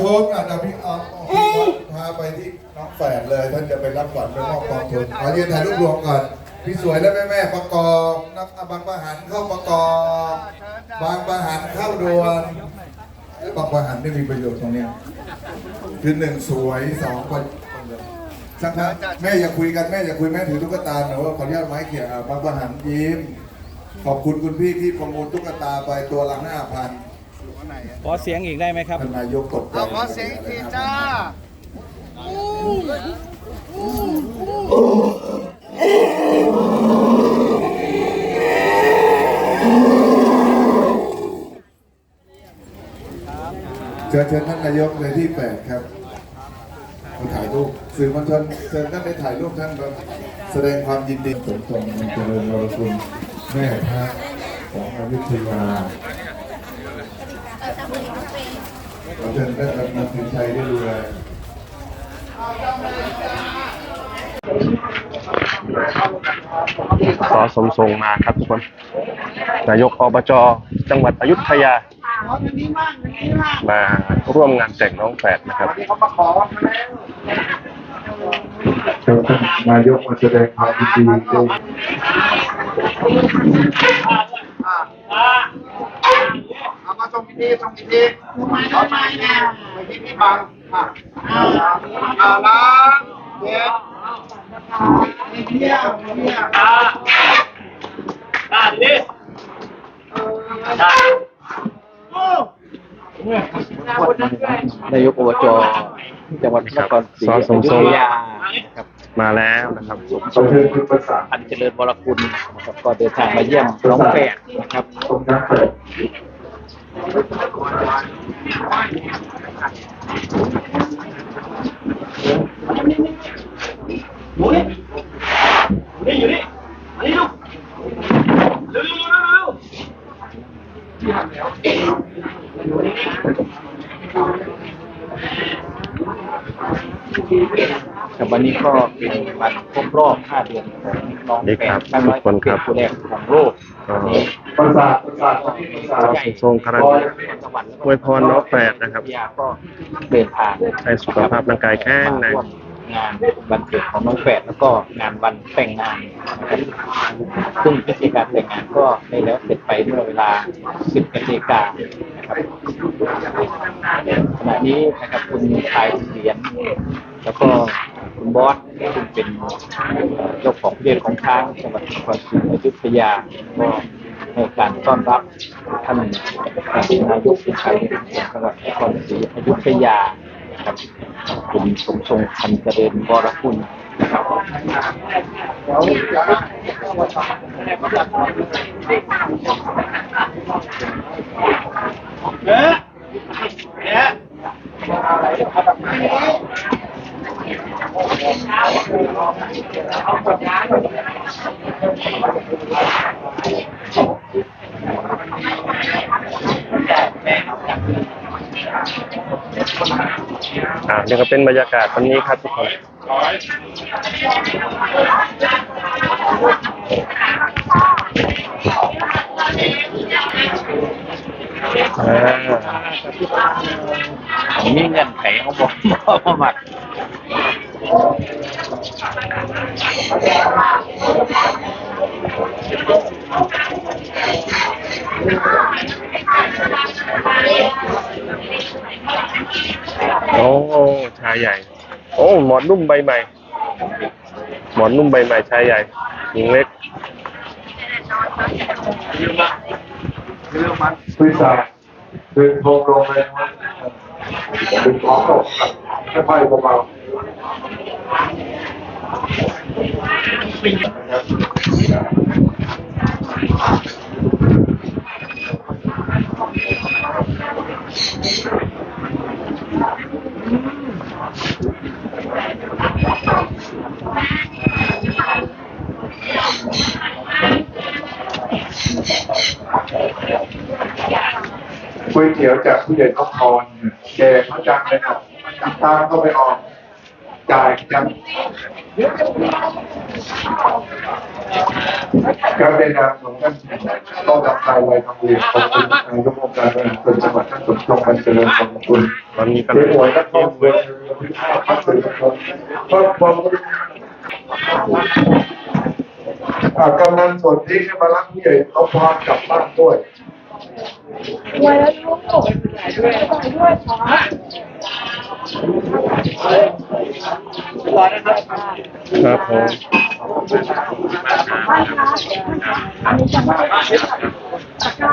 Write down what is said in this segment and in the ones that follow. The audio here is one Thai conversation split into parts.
ทุนอะเดี๋ยวพี่อาพี่พาไปที่น้องแฝดเลย ท่านจะไปรับขวัญไปมอบกองทุนขอเรียนถ่ายรูปรวมก่อนพี่สวยและแม่แม่ประกอบนักอะบางประหันเข้าประกอบ บางประหันเข้าดวนบางประหันได้มีประโยชน์ตรงนี้คือหนึ่งสวยสองคนสักพักแม่อย่าคุยกันแม่อย่าคุยแม่ถือตุ๊กตาหน่อว่าขออนุญาตไม้เขี่ยบางประหันยิ้มขอบคุณคุณพี่ที่ประมูลตุ๊กตาไปตัวละห้าพัน ขอเสียงอีกได้ไหมครับ ท่านนายกตกใจเอาขอเสียงอีกทีจ้าเชิญเชิญท่านนายกเลยที่แปดครับมาถ่ายรูปสื่อมวลชนเชิญท่านไปถ่ายรูปท่านครับแสดงความยินดีสมทรงมันเจริญวรคุณแม่พระของอยุธยา ขอเชิญท่านกำนันพิชัยได้ดูแลสอสมทรงมาครับทุกคน นายกอบจจังหวัดอยุธยา มาร่วมงานแต่งน้องแฝดนะครับเชิญท่านนายกมาแสดงความยินดีด้วย เอามาส่ง พิธีส่งพิธีเอาไปนะไปที่พี่บังอะอ่าล้างเด็ดเที่ยวเที่ยวนายกอบจจังหวัดนครศรีอยุธยามาแล้วนะครับขอเชิญคุณประสานอันเจริญวรคุณนะครับก็เดินทางมาเยี่ยมน้องแฝดนะครับ ตรงนั้นเปิด แต่วันนี้ก็เป็นวันครบรอบ 5 เดือนของน้องนี่แฝครัดบครั้งน้อยทุกคนครับเป็นผู้แรกของโลกก็วันนี้ประสาทประสาทที่ประสาทสอสมทรงคาราจังหวัดนคอวยพรน้องแฝดนะครับยาก็เดินทางให้สุขภาพร่างกายแข็งแรงมาร่วม งานวันเกิดของน้องแฝดแล้วก็งานวันแต่งงานนะครับซึ่งพิธีการแต่งงานก็ได้แล้วเสร็จไปเมื่อเวลา 10นาฬิกานะครับขณะนี้นะครับคุณชายเสียนแล้วก็คุณบอสซึ่งเป็นเจ้าของเรียนของช้างจังหวัดนครศรีอยุธยาก็ให้การต้อนรับท่านนายกผู้ชัยจังหวัดนครศรีอยุธยา นะครับคุณสมทรงพันเจริญวรคุณนะครับอ่านี่ ก็เป็นบรรยากาศวันนี้ครับทุกคนอ่าผมมีเงินไขเขาบอกบอกมา โอ้ชายใหญ่ โอ้ หมอนนุ่มใบใหม่ หมอนนุ่มใบใหม่ชายใหญ่หญิงเล็กบริษัทดึงโทรลงเลยดึงของตกค่อยๆเบาๆ ก๋วยเตี๋ยวจากผู้ใหญ่นพพรแกเขาจังเลยครับตามเข้าไปออก จ่ายกันการเป็นนามของท่านต้องดับตายไว้ทำเรียนขอบคุณนายกองการบริหารส่วนจังหวัดท่านสมทรงมันเจริญขอบคุณตอนนี้กำเรีลัยงกหวยและครอบครัวที่ข้าวพักสื่อนครอบครัวอ่ากำนันส่วนนี้ให้มารับผู้ใหญ่เอาพรกลับบ้านด้วย ครับผม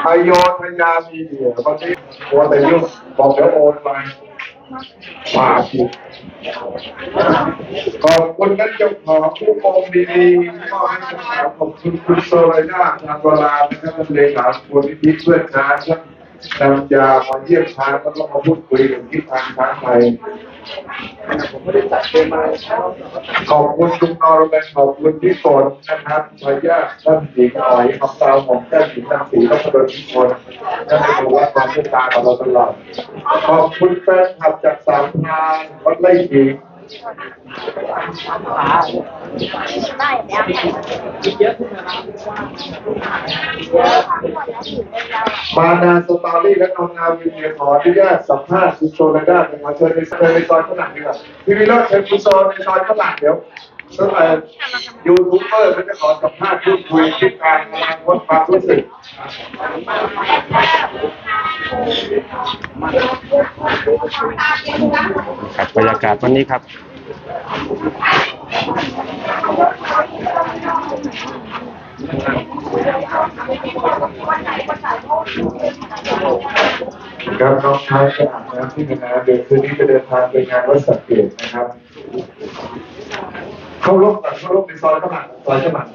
อายอนพยามีเดียวันนี้ตัวแต่ยุ่งบอกเดี๋ยวโอนไปฝากอีขอบคุณท่านเจ้าของผู้ปกดีๆก็ให้ขอบคุณคุณโซลาย่าทางเวลานะครับท่านเลขาคนที่พิเพื่อนช้างครับ นำยามาเยี่ยมช้างแล้วก็มาพูดคุยกับทิศทางช้างไทยขอบคุณคุณนอร์แมนขอบคุณพี่ฝนนะครับพยาท่านหญิงอ๋อยของเราของท่านหญิงนางศรีรัตนทุกคนท่านในวัดความเมตตาของเราตลอดขอบคุณแฟนคลับจากสามทางวัดไร่ขิง ได้แล้วมานาสตอรี่และนองนาวินเนียขออนุญาตสัมภาษณ์คุณโชนด้นะครับเชิญในเชิญในซอยข้างหลังดีกว่าพี่วิโรจน์เชิญคุณโชในซอยข้างหลังเดี๋ยว ก็เอ่อยูทูบเบอร์เขาจะขอสัมภาษณ์พูดคุยทิศทางอนาคตความรู้สึกครับบรรยากาศวันนี้ครับครับน้องชายจะอาบน้ำที่นาเดินคืนนี้จะเดินทางไปงานวัดสักเกตนะครับ เข้ารบก่อนเข้ารบในซอยข้างหลังซอยข้างหลัง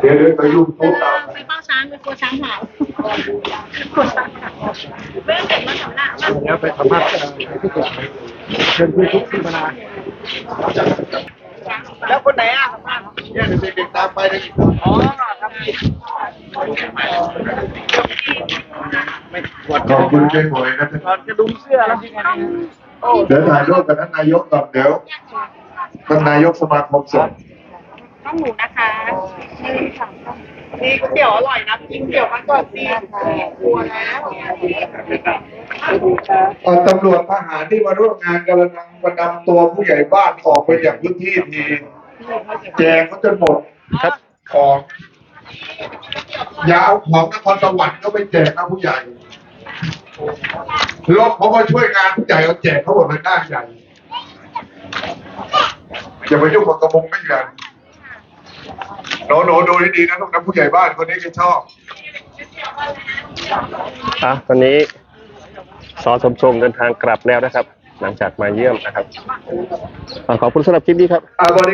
เดี๋ยวเดินไปยุ่งโต๊ะตามไปเฝ้าช้างไปกลัวช้างหายกลัวช้างหายไม่ต้องเก็บมาแถวหน้ามาแล้วไปสัมภาษณ์เชิญคุณทุกที่มานาแล้วคนไหนอะสัมภาษณ์เนี่ยเด็กๆตามไปเลยอ๋อครับขอบคุณเจ๊หวยนะถอดกระดุมเสื้อแล้วเดี๋ยวถ่ายรูปกับท่านนายกก่อนเดี๋ยว ท่านนายกสมาคมสงฆ์ต้องหนูนะคะหนึ่งสองสามนี่ก๋วยเตี๋ยวอร่อยนะกินเตี๋ยวมันก่อนสิกลัวแล้วเอ่อตำรวจทหารที่มาร่วมงานกำลังมานำตัวผู้ใหญ่บ้านออกไปจากพื้นที่ทีแจกเขาจนหมดครับของอย่าเอาของนครสวรรค์ก็ไปแจกนะผู้ใหญ่ลบเขามาช่วยงานผู้ใหญ่เอาแจกเขาหมดเลยด้านใหญ่ อย่าไปยุ่งกับกระมงไม่กันหนูหนูดูให้ดีนะลูกนะผู้ใหญ่บ้านคนนี้ก็ชอบ อะตอนนี้สอสมทรงเดินทางกลับแล้วนะครับ หลังจากมาเยี่ยมนะครับอะขอบคุณสำหรับคลิปนี้ครับ อ่าบริ